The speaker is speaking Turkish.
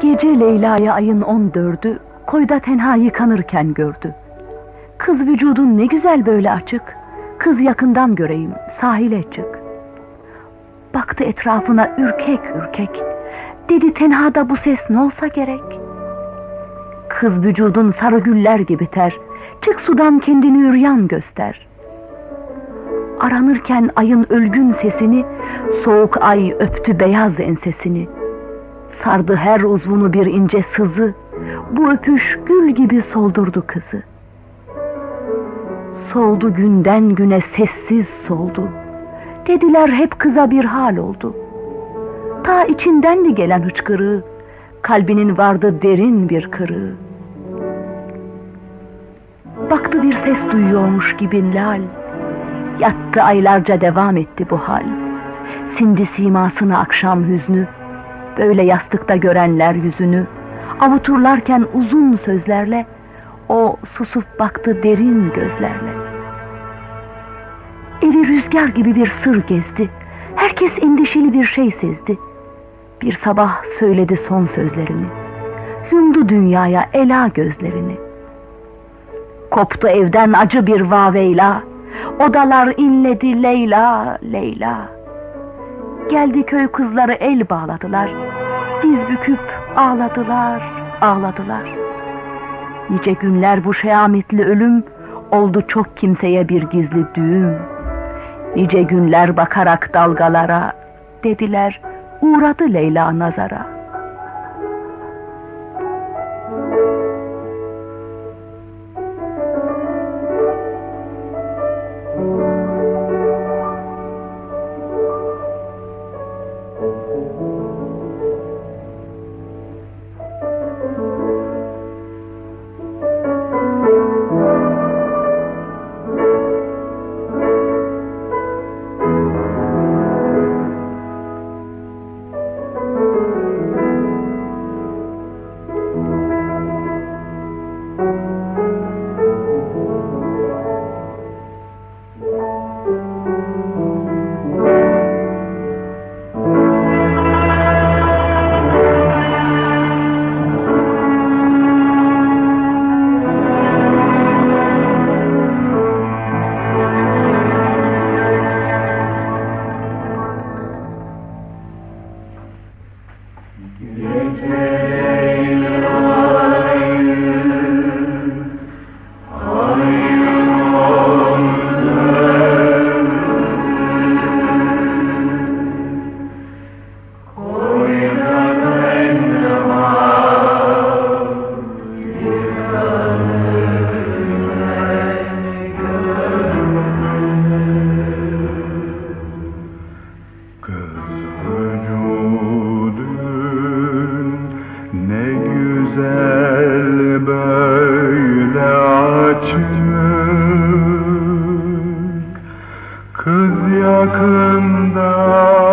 Gece Leyla'yı ayın on dördü, koyda tenha yıkanırken gördü. Kız vücudun ne güzel böyle açık, kız yakından göreyim, sahile çık. Baktı etrafına ürkek ürkek, dedi tenhada bu ses ne olsa gerek. Kız vücudun sarı güller gibi ter, çık sudan kendini üryan göster. Aranırken ayın ölgün sesini, soğuk ay öptü beyaz ensesini. Sardı her uzvunu bir ince sızı, bu öpüş gül gibi soldurdu kızı. Soldu günden güne sessiz soldu. Dediler hep kıza bir hal oldu. Ta içindendi gelen hıçkırığı, kalbinin vardı derin bir kırığı. Baktı bir ses duyuyormuş gibi lal, yattı aylarca devam etti bu hal. Sindi simasını akşam hüznü, böyle yastıkta görenler yüzünü, avuturlarken uzun sözlerle, o susup baktı derin gözlerle. Evi rüzgar gibi bir sır gezdi, herkes endişeli bir şey sezdi. Bir sabah söyledi son sözlerini, yumdu dünyaya ela gözlerini. Koptu evden acı bir vaveyla, odalar inledi Leyla, Leyla. Geldi köy kızları el bağladılar, diz büküp ağladılar, ağladılar. Nice günler bu şeametli ölüm, oldu çok kimseye bir gizli düğüm. Nice günler bakarak dalgalara, dediler, uğradı Leyla nazara. Açık Kız yakından